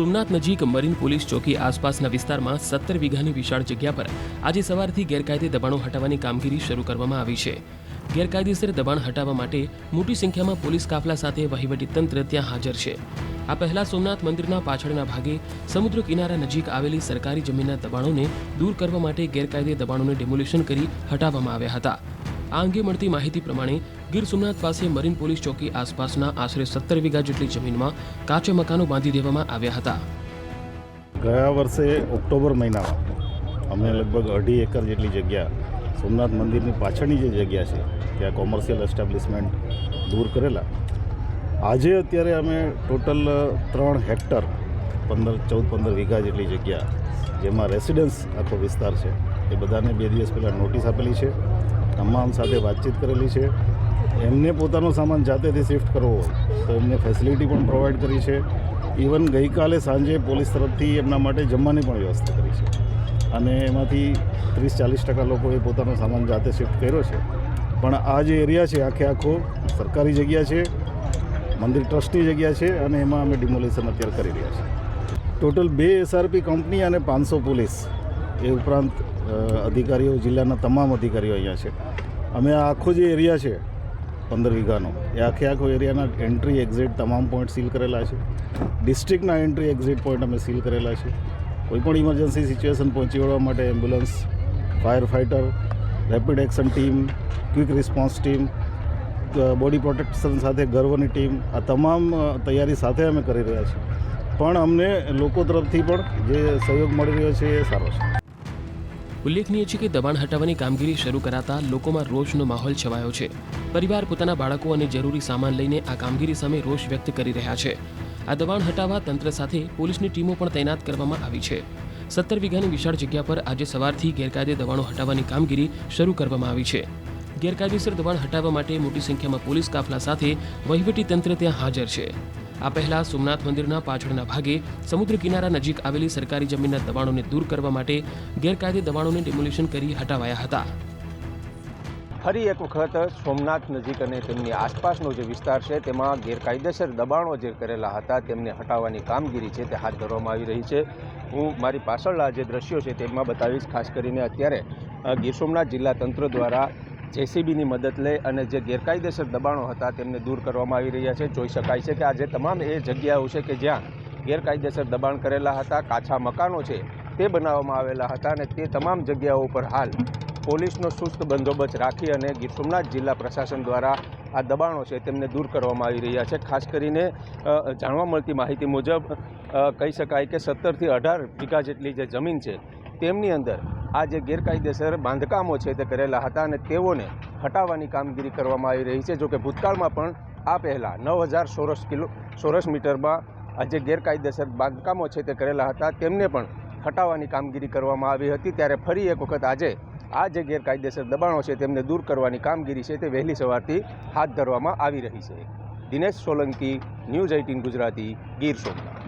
સોમનાથ નજીક marine police ચોકી આસપાસના વિસ્તારમાં સત્તર વીઘાની વિશાળ જગ્યા પર આજે સવારથી ગેરકાયદે દબાણો હટાવવાની કામગીરી શરૂ કરવામાં આવી છે. ગેરકાયદેસર દબાણ હટાવવા માટે મોટી સંખ્યામાં પોલીસ કાફલા સાથે વહીવટીતંત્ર ત્યાં હાજર છે. આ પહેલા સોમનાથ મંદિરના પાછળના ભાગે સમુદ્ર કિનારા નજીક આવેલી સરકારી જમીનના દબાણોને દૂર કરવા માટે ગેરકાયદે દબાણોને ડેમોલિશન કરી હટાવવામાં આવ્યા હતા. આ અંગે મળતી માહિતી પ્રમાણે ગીર સોમનાથ પાસે મરીન પોલીસ ચોકી આસપાસના આશરે સત્તર વીઘા જેટલી જમીનમાં કાચા મકાનો બાંધી દેવામાં આવ્યા હતા. ગયા વર્ષે ઓક્ટોબર મહિનામાં અમે લગભગ અઢી એકર જેટલી જગ્યા સોમનાથ મંદિરની પાછળની જે જગ્યા છે, ત્યાં કોમર્શિયલ એસ્ટાબ્લિશમેન્ટ દૂર કરેલા. આજે અત્યારે અમે ટોટલ ત્રણ હેક્ટર, પંદર, ચૌદ, પંદર વીઘા જેટલી જગ્યા, જેમાં રેસિડન્સ આખો વિસ્તાર છે, એ બધાને બે દિવસ પહેલાં નોટિસ આપેલી છે. તમામ સાથે વાતચીત કરેલી છે. એમને પોતાનો સામાન જાતેથી શિફ્ટ કરવો હોય, તો એમને ફેસિલિટી પણ પ્રોવાઈડ કરી છે. ઇવન ગઈકાલે સાંજે પોલીસ તરફથી એમના માટે જમવાની પણ વ્યવસ્થા કરી છે. અને એમાંથી ત્રીસ ચાલીસ ટકા લોકોએ પોતાનો સામાન જાતે શિફ્ટ કર્યો છે. પણ આ જે એરિયા છે, આખે આખો સરકારી જગ્યા છે, મંદિર ટ્રસ્ટની જગ્યા છે, અને એમાં અમે ડિમોલિશન અત્યારે કરી રહ્યા છીએ. ટોટલ બે એસઆરપી કંપની અને પાંચસો પોલીસ એ ઉપરાંત અધિકારીઓ, જિલ્લાના તમામ અધિકારીઓ અહીંયા છે. અમે આખો જે એરિયા છે, પંદર વીઘાનો, એ આખે આખો એરિયાના એન્ટ્રી એક્ઝિટ તમામ પોઈન્ટ સીલ કરેલા છે. ડિસ્ટ્રિક્ટના એન્ટ્રી એક્ઝિટ પોઈન્ટ અમે સીલ કરેલા છે. કોઈપણ ઇમરજન્સી સિચ્યુએશન પહોંચી વળવા માટે ambulance fire fighter rapid action team quick response team body protection સાથે ગર્વની ટીમ આ તમામ તૈયારી સાથે અમે કરી રહ્યા છીએ. પણ અમને લોકો તરફથી પણ જે સહયોગ મળી રહ્યો છે એ સારો છે. ઉલ્લેખનીય છે કે દબાણ હટાવવાની કામગીરી શરૂ કરાતા લોકોમાં રોષનો માહોલ છવાયો છે. પરિવાર પોતાના બાળકો અને જરૂરી સામાન લઈને આ કામગીરી સામે રોષ વ્યક્ત કરી રહ્યા છે. આ દબાણ હટાવવા તંત્ર સાથે પોલીસની ટીમો પણ તૈનાત કરવામાં આવી છે. સત્તર વીઘાની વિશાળ જગ્યા પર આજે સવારથી ગેરકાયદે દબાણો હટાવવાની કામગીરી શરૂ કરવામાં આવી છે. ગેરકાયદેસર દબાણ હટાવવા માટે મોટી સંખ્યામાં પોલીસ કાફલા સાથે વહીવટી તંત્ર ત્યાં હાજર છે. આ પહેલા સોમનાથ મંદિરના પાછળના ભાગે સમુદ્ર કિનારા નજીક આવેલી સરકારી જમીનના દબાણોને દૂર કરવા માટે ગેરકાયદે દબાણોને ડિમોલિશન કરી હટાવાયા હતા. ફરી એક વખત સોમનાથ નજીક અને તેમની આસપાસનો જે વિસ્તાર છે, તેમાં ગેરકાયદેસર દબાણો જે કરેલા હતા, તેમને હટાવવાની કામગીરી છે તે હાથ ધરવામાં આવી રહી છે. હું મારી પાછળના જે દ્રશ્યો છે તેમાં બતાવીશ, ખાસ કરીને અત્યારે ગીર સોમનાથ જિલ્લા તંત્ર દ્વારા જેસીબીની મદદ લઈ અને જે ગેરકાયદેસર દબાણો હતા તેમને દૂર કરવામાં આવી રહ્યા છે. જોઈ શકાય છે કે આજે તમામ એ જગ્યાઓ છે કે જ્યાં ગેરકાયદેસર દબાણ કરેલા હતા, કાચા મકાનો છે, તે બનાવવામાં આવેલા હતા અને તે તમામ જગ્યાઓ ઉપર હાલ પોલીસનો સુસ્ત બંદોબસ્ત રાખી અને ગીર સોમનાથ જિલ્લા પ્રશાસન દ્વારા આ દબાણો છે તેમને દૂર કરવામાં આવી રહ્યા છે. ખાસ કરીને જાણવા મળતી માહિતી મુજબ કહી શકાય કે સત્તરથી અઢાર વીઘા જેટલી જે જમીન છે, તેમની અંદર આ જે ગેરકાયદેસર બાંધકામો છે તે કરેલા હતા અને તેઓને હટાવવાની કામગીરી કરવામાં આવી રહી છે, જોકે ભૂતકાળમાં પણ આ પહેલાં નવ હજાર ચોરસ કિલો સોરસ મીટરમાં આ જે ગેરકાયદેસર બાંધકામો છે તે કરેલા હતા, તેમને પણ હટાવવાની કામગીરી કરવામાં આવી હતી. ત્યારે ફરી એક વખત આજે આ જે ગેરકાયદેસર દબાણો છે તેમને દૂર કરવાની કામગીરી છે તે વહેલી સવારથી હાથ ધરવામાં આવી રહી છે. Dinesh Solanki, news eighteen Gujarati, Gir Somnath.